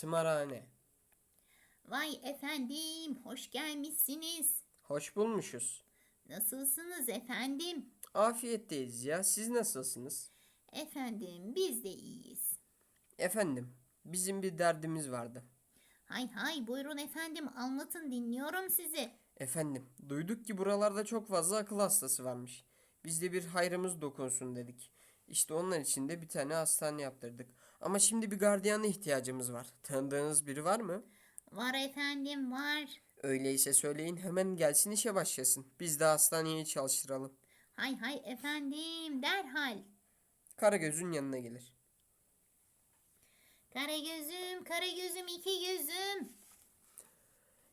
Tımarhane. Vay efendim, hoş gelmişsiniz. Hoş bulmuşuz. Nasılsınız efendim? Afiyetteyiz ya. Siz nasılsınız? Efendim, biz de iyiyiz. Efendim, bizim bir derdimiz vardı. Hay hay, buyurun efendim, anlatın dinliyorum sizi. Efendim, duyduk ki buralarda çok fazla akıl hastası varmış. Biz de bir hayrımız dokunsun dedik. İşte onlar için de bir tane hastane yaptırdık. Ama şimdi bir gardiyana ihtiyacımız var. Tanıdığınız biri var mı? Var efendim, var. Öyleyse söyleyin hemen gelsin işe başlasın. Biz de hastaneyi çalıştıralım. Hay hay efendim, derhal. Karagöz'ün yanına gelir. Kara gözüm, kara gözüm, iki gözüm.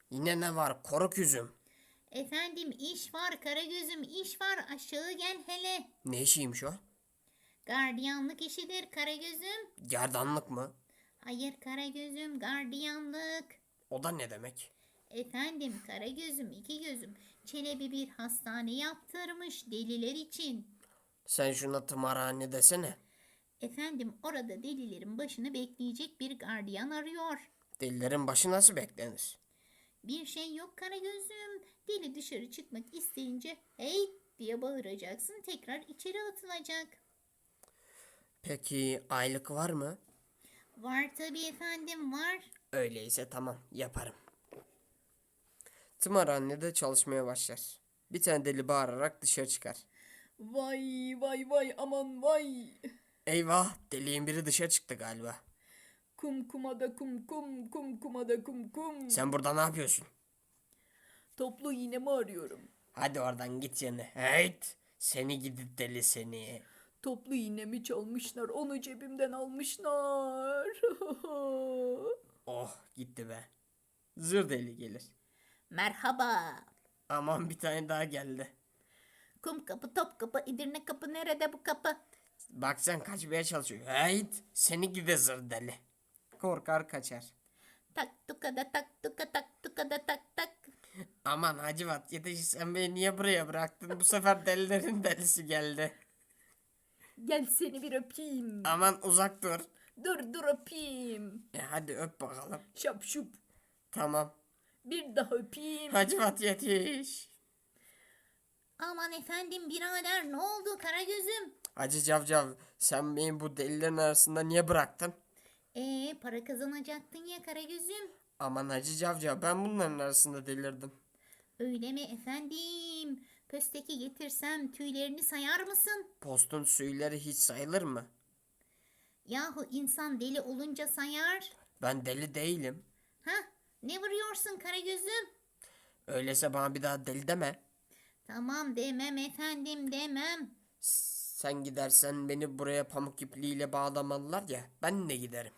Yine ne var koruk yüzüm? Efendim iş var, kara gözüm, iş var. Aşağı gel hele. Ne işiymiş o? Gardiyanlık işidir kara gözüm. Gerdanlık mı? Hayır kara gözüm, gardiyanlık. O da ne demek? Efendim kara gözüm iki gözüm Çelebi bir hastane yaptırmış deliler için. Sen şuna tımarhane desene. Efendim orada delilerin başını bekleyecek bir gardiyan arıyor. Delilerin başı nasıl beklenir? Bir şey yok kara gözüm. Deli dışarı çıkmak isteyince hey diye bağıracaksın tekrar içeri atılacak. Peki aylık var mı? Var tabii efendim var. Öyleyse tamam yaparım. Tımarhanede çalışmaya başlar. Bir tane deli bağırarak dışarı çıkar. Vay vay vay aman vay. Eyvah deliğin biri dışarı çıktı galiba. Kum kumada kum kum kum kumada kum kum. Sen burada ne yapıyorsun? Toplu iğnemi arıyorum. Hadi oradan git yanı. Heyt! Seni gidip deli seni. Toplu iğnemi çalmışlar. Onu cebimden almışlar. Oh gitti be. Zır deli gelir. Merhaba. Aman bir tane daha geldi. Kum kapı top kapı İdirne kapı nerede bu kapı? Bak sen kaçmaya çalışıyor. Heyt! Seni gide zır deli. Korkar kaçar. Tak tukada tak tuka tak tukada tak tak. Aman Hacivat yetiş sen beni niye buraya bıraktın? Bu sefer delilerin delisi geldi. Gel seni bir öpeyim. Aman uzak dur. Dur dur öpeyim. E hadi öp bakalım. Şap şup. Tamam. Bir daha öpeyim. Hacivat yetiş. Aman efendim birader ne oldu kara gözüm? Hacı Cavcav sen beni bu delilerin arasında niye bıraktın? Ee para kazanacaktın ya kara gözüm. Aman Hacı Cavcav ben bunların arasında delirdim. Öyle mi efendim? Pösteki getirsem tüylerini sayar mısın? Postun suyları hiç sayılır mı? Yahu insan deli olunca sayar. Ben deli değilim. Hah ne vuruyorsun kara gözüm? Öyleyse bana bir daha deli deme. Tamam demem efendim demem. Sen gidersen beni buraya pamuk ipliğiyle bağlamalılar ya ben de giderim.